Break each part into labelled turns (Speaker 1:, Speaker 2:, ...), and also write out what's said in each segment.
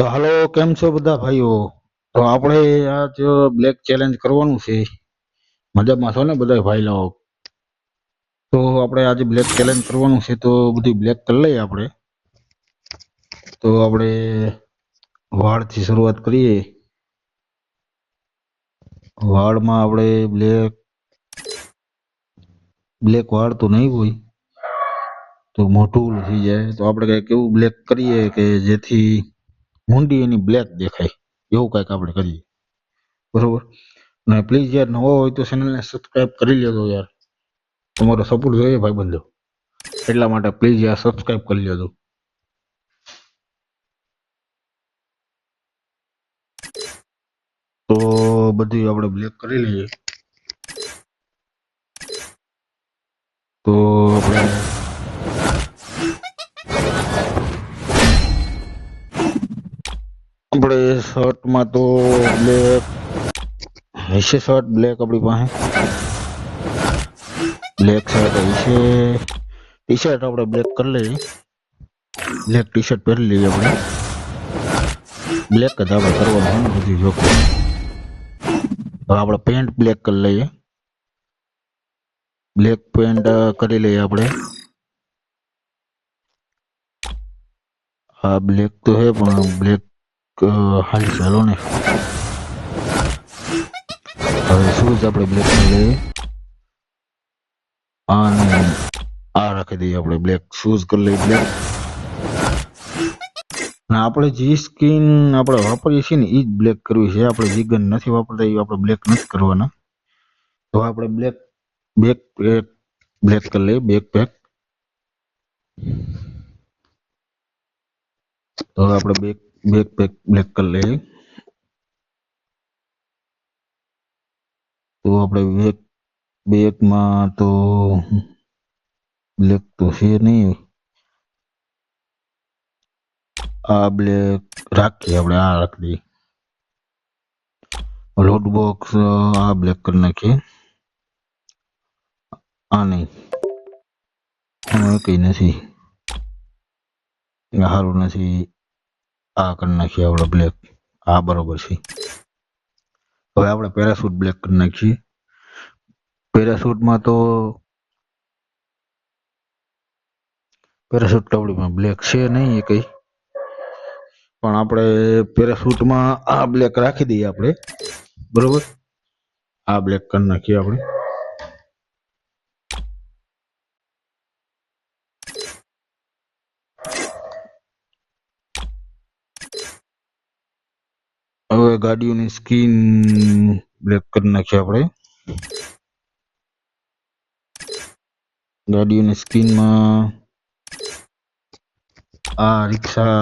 Speaker 1: તો હાલો, કેમ છો બધા ભાઈઓ? તો આપણે આજ બ્લેક ચેલેન્જ કરવાનું છે. મજામાં છો ને બધા ભાઈ લોકો તો આપણે આજે બ્લેક ચેલેન્જ કરવાનું છે, તો બધી બ્લેક કરી લઈએ આપણે. તો આપણે વાળથી શરૂઆત કરીએ. વાળમાં આપણે બ્લેક બ્લેક વાળ તો નહીં હોય. તો મોટું થઈ જાય. તો આપણે કંઈક એવું બ્લેક કરીએ કે જેથી મુંડી એની બ્લેક દેખાય. એવું કંઈક આપણે કરીએ. બરોબર? અને પ્લીઝ યાર, નવો હોય તો ચેનલને સબસ્ક્રાઇબ કરી લેજો યાર. તમારો સપોર્ટ જોઈએ ભાઈ બંધો એટલા માટે પ્લીઝ યાર સબસ્ક્રાઇબ કરી લેજો. તો બધું આપણે બ્લેક કરી લઈએ. તો આપણે શર્ટમાં તો બ્લેક હશે શર્ટ બ્લેક આપણી પાસે બ્લેક શર્ટ હશે ટી શર્ટ આપણે બ્લેક કરી લઈએ બ્લેક ટી શર્ટ પહેરી લઈએ આપણે બ્લેક જ આપણે કરવાનું છે ને બધું જો હવે આપણે પેન્ટ બ્લેક કરી લઈએ બ્લેક પેન્ટ કરી લઈએ આપણે આ બ્લેક તો હે પણ બ્લેક હાલી ચાલો ને. હવે શૂઝ આપણે બ્લેક લઈએ? અને આ રાખી દઈએ આપણે બ્લેક શૂઝ કરી લઈએ બ્લેક આપણે જે સ્કીન આપણે વાપરીએ છીએ ને એ જ બ્લેક કરવી છે. આપણે જે ગન નથી વાપરતા એ આપણે બ્લેક નથી કરવાના. તો આપણે બ્લેક બેક પેક બ્લેક કરી લઈએ બેક પેક તો આપણે બેક બેક પેક બ્લેક કરી લઈએ તો આપણે બેક બેકમાં તો બ્લેક તો છે નહીં આ બ્લેક રાખીએ આપણે આ રાખી દઈએ લોટ બોક્સ આ બ્લેક કરી નાખીએ આ નહીં કઈ નથી સારું નથી આ કરી નાખીએ આપણે બ્લેક આ બરોબર છે. હવે આપણે પેરાશૂટ બ્લેક કરી નાખીએ. પેરાશૂટમાં તો પેરાશૂટ તો બ્લેક છે નહીં એ કંઈ. પણ આપણે પેરાશૂટમાં આ બ્લેક રાખી દઈએ આપણે. બરોબર? આ બ્લેક કરી નાખીએ આપણે. ગાડીઓની સ્કીન બ્લેક કરી નાખીએ આપણે. ગાડીઓની સ્કીનમાં આ રિક્ષા,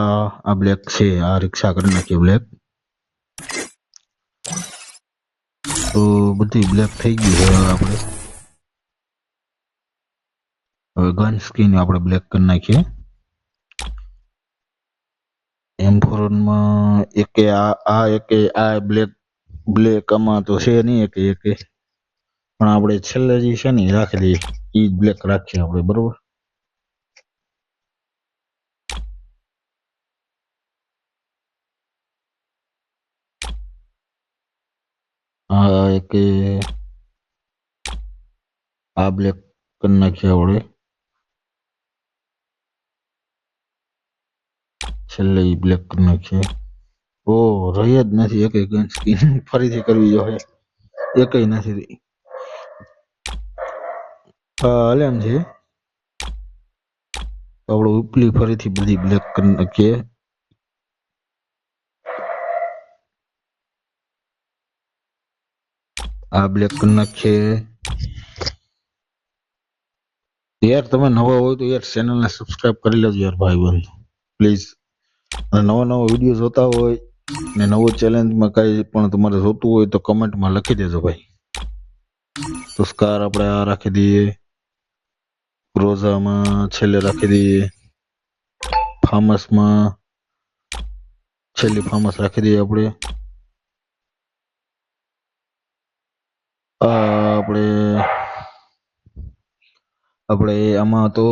Speaker 1: આ બ્લેક છે, આ રિક્ષા કરી નાખીએ બ્લેક. તો બધી બ્લેક થઈ ગઈ છે આપણે. હવે ગન સ્કીન આપણે બ્લેક કરી નાખીએ. એમ ફોરનમાં એકે આ આ એકે, આ બ્લેક બ્લેક આમાં તો છે નહીં એકે એકે. પણ આપણે છેલ્લે જે છે ને રાખી દઈએ. એ જ બ્લેક રાખીએ આપણે, બરોબર? આ એકે, આ બ્લેક કરી નાખીએ આપણે. છેલ્લે બ્લેક કરી નાખીએ. ઓ, રહી જ નથી એકે ગન સ્કીન ફરીથી કરવી જોઈએ. એકય નથી રહી. હાલે એમ છે. આપણે ઉપલી ફરીથી બધી બ્લેક કરી નાખીએ. આ બ્લેક કરી નાખીએ. યાર, તમે નવા હોય તો યાર ચેનલને સબસ્ક્રાઇબ કરી લેજો યાર ભાઈ બંધ પ્લીઝ નવા નવા વીડિયો જોતા હોય ને નવો ચેલેન્જમાં કઈ પણ તમારે જોતું હોય તો કમેન્ટમાં લખી દેજો ભાઈ. તો આપણે આ રાખી દઈએ. રોઝામાં છેલ્લે રાખી દઈએ. ફાર્મસમાં છેલ્લી ફાર્મસ રાખી દઈએ આપણે. આપણે આપણે આમાં તો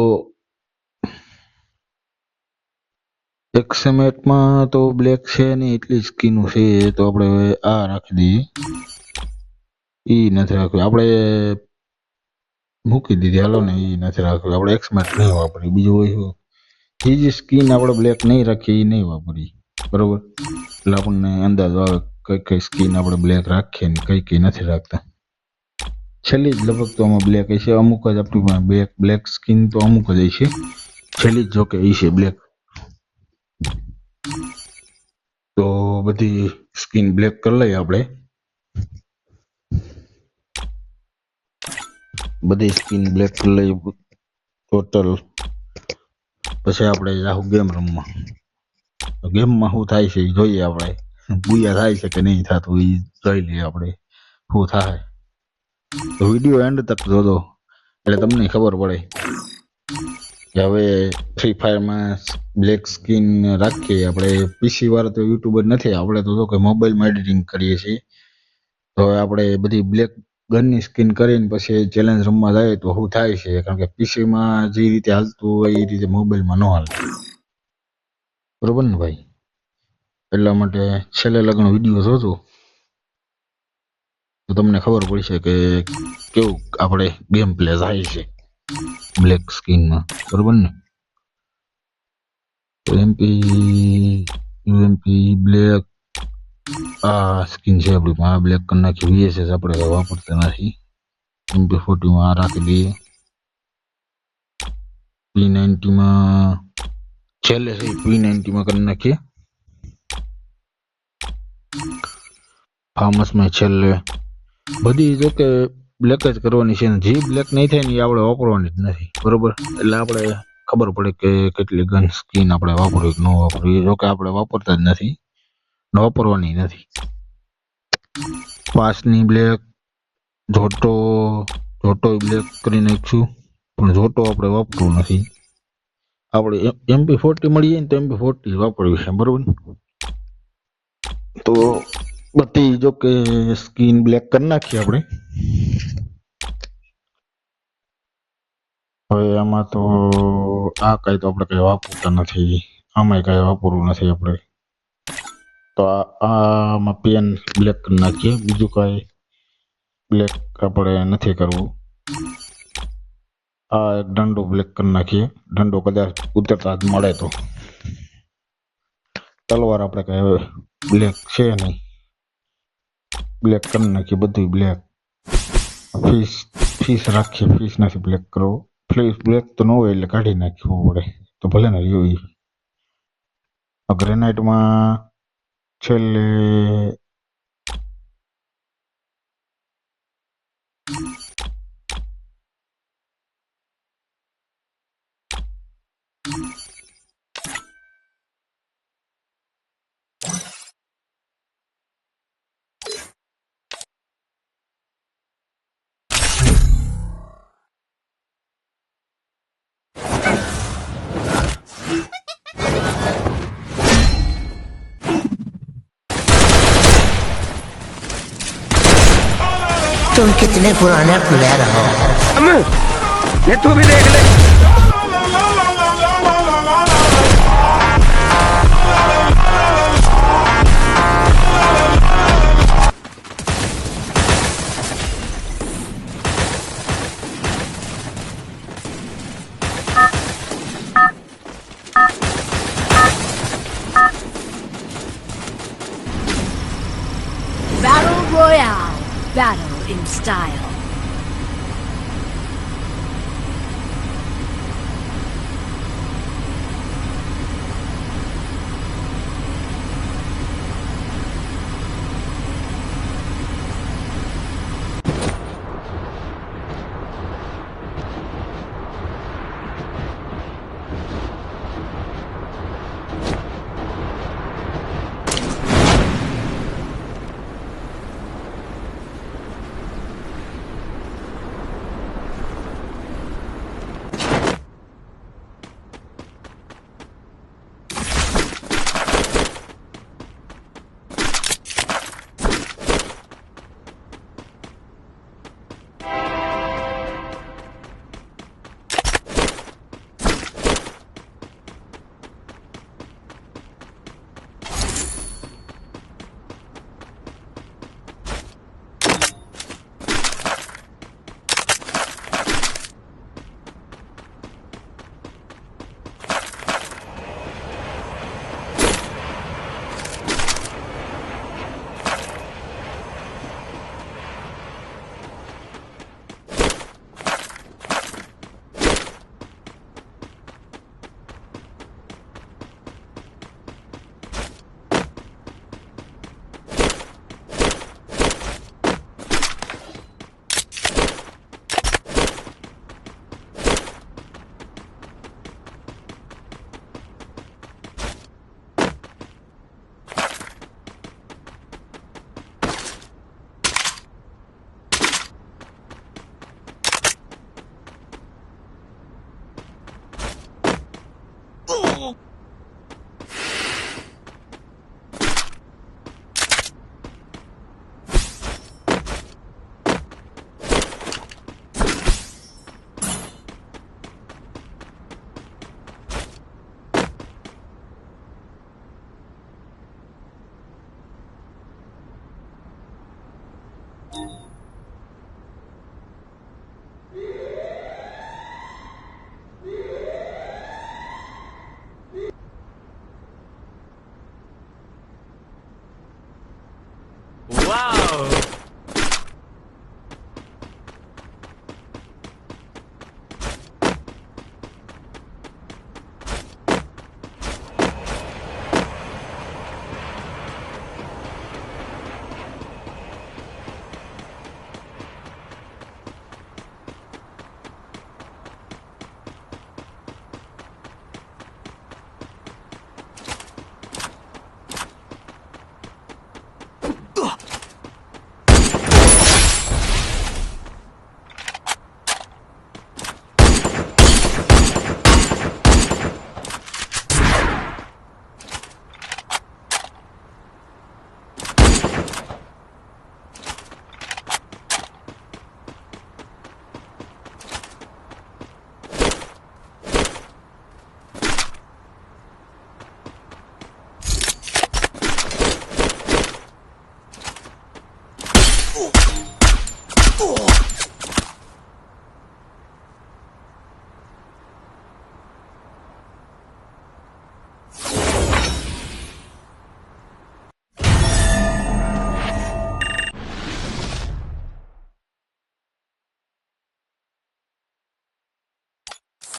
Speaker 1: એક્સએમએટમાં તો બ્લેક છે નહીં, એટલી સ્કીનું છે તો આપણે આ રાખી દઈએ. એ નથી રાખવી આપણે મૂકી દીધી, હાલો ને એ નથી રાખવી આપણે એક્સમેટ નહીં વાપરી, બીજું હોય એ જે સ્કીન આપણે બ્લેક નહીં રાખીએ એ નહીં વાપરી બરોબર? એટલે આપણને અંદાજો આવે કઈ કઈ સ્કીન આપણે બ્લેક રાખીએ ને કઈ કઈ નથી રાખતા. છેલ્લી જ લગભગ તો આમાં બ્લેક હશે. અમુક જ આપણી પાસે બ્લેક બ્લેક સ્કીન તો અમુક જ હશે. છેલ્લી જ જોકે એ છે બ્લેક બધી સ્કીન બ્લેક કરી લઈએ આપણે. બધી સ્કીન બ્લેક કરી લઈએ ટોટલ. પછી આપણે જાહું ગેમ રમવા. ગેમમાં શું થાય છે એ જોઈએ આપણે. બુયા થાય છે કે નહીં થતું એ જોઈ લઈએ આપણે શું થાય. વીડિયો એન્ડ તક જોજો. એટલે તમને ખબર પડે. હવે ફ્રી ફાયરમાં બ્લેક સ્કીન રાખીએ. આપણે પીસી વાળા તો યુટ્યુબર નથી. આપણે તો જો કે મોબાઈલમાં એડિટિંગ કરીએ છીએ. તો આપણે બધી બ્લેક ગનની સ્કીન કરીને પછી ચેલેન્જ રમવા જાય તો શું થાય છે? કારણ કે પીસીમાં જે રીતે હાલતું હોય એ રીતે મોબાઈલમાં ન હાલતું બરોબર ને ભાઈ? એટલા માટે છેલ્લે લગ્ન વીડિયો જોજો. તો તમને ખબર પડશે કે કેવું આપણે ગેમ પ્લે થાય છે. બ્લેક સ્કીનમાં બરોબર ને? એમપી બ્લેક આ સ્કીન છે આપણી પાસે. બ્લેક કરી નાખી વીએસએસ આપણે વાપરતા નથી. એમપી ફોર્ટીમાં આ રાખી દઈએ. પી નાઇન્ટીમાં છેલ્લે છે પી નાઇન્ટીમાં કરી નાખીએ. ફાર્મસમાં છેલ્લે. બધી જો કે બ્લેક જ કરવાની છે જે બ્લેક નહીં થાય ને એ આપણે વાપરવાની જ નથી. બરોબર? એટલે આપણે ખબર પડે કે કેટલી ગન સ્કીન આપણે વાપરવી કે ન વાપરવી. જો કે આપણે વાપરતા જ નથી વાપરવાની નથી. પાસની બ્લેક જોટો જોટો બ્લેક કરી નાખશું પણ જોટો આપણે વાપરવું નથી. આપણે એમપી ફોર્ટી મળીએ ને તો એમપી ફોર્ટી વાપરવી છે, બરોબર? તો બધી જો કે સ્કીન બ્લેક કરી નાખીએ આપણે. હવે એમાં તો આ કઈ તો આપણે કઈ વાપરતા નથી. આમાં કઈ વાપરવું નથી આપણે. તો આમાં પેન બ્લેક નાખીએ. બીજું કઈ બ્લેક આપણે નથી કરવું. આ એક દંડો બ્લેક કરી નાખીએ. દંડો કદાચ ઉતરતા જ મળે તો. તલવાર આપણે કઈ બ્લેક છે નહીં. બ્લેક કરી નાખીએ બધું બ્લેક ફીસ ફીસ રાખીએ. ફીસ નથી બ્લેક કરવો. ફિશ બ્લેક તો ન હોય એટલે કાઢી નાખવું પડે તો ભલે ને રહ્યું આ ગ્રેનાઇટમાં છેલ્લે
Speaker 2: तुम कितने पुराने प्लेयर हो
Speaker 3: अम्म, ये तू भी देख ले
Speaker 4: Style.
Speaker 2: you Oh!